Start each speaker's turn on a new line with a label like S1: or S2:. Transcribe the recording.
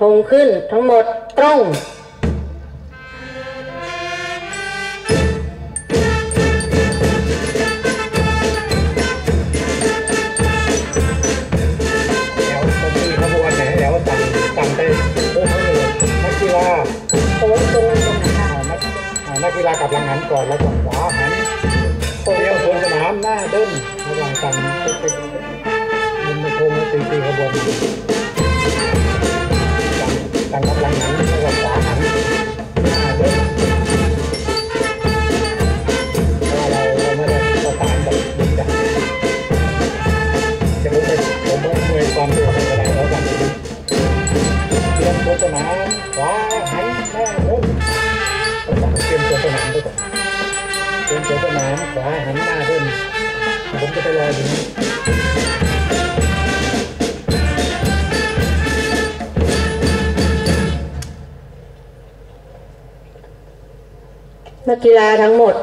S1: ธงขึ้นทั้งหมดตรง
S2: แล้วคนที่ขบวนเนี่ยแล้วสั่งสั่งไปโค้งเขาเลยนักกีฬา
S1: โค้งตตรงนะคะ
S2: อ่านักอ่านักกีฬากลับหลังหันก่อนแล้วก็ขวาหันโเดียวสวนสนามหน้าเดินระหว่างสั่งไปไปยิงมาโค้งตีตีขบวน กลับหลังหันแล้วก็ขวาหันหน้าเดินราเราเราไม่ได้ประสานแบบนี้จ้ะจะผมไปผมไม่เคยความเร็วอะไรแล้วกันเตรียมตัวสนามขวาหันหน้าโน้นเตรียมตัวสนามด้วยก่อนเตรียมตัวสนามขวาหันหน้าเดินผมจะไปรออยู่
S1: นักกีฬาทั้งหมด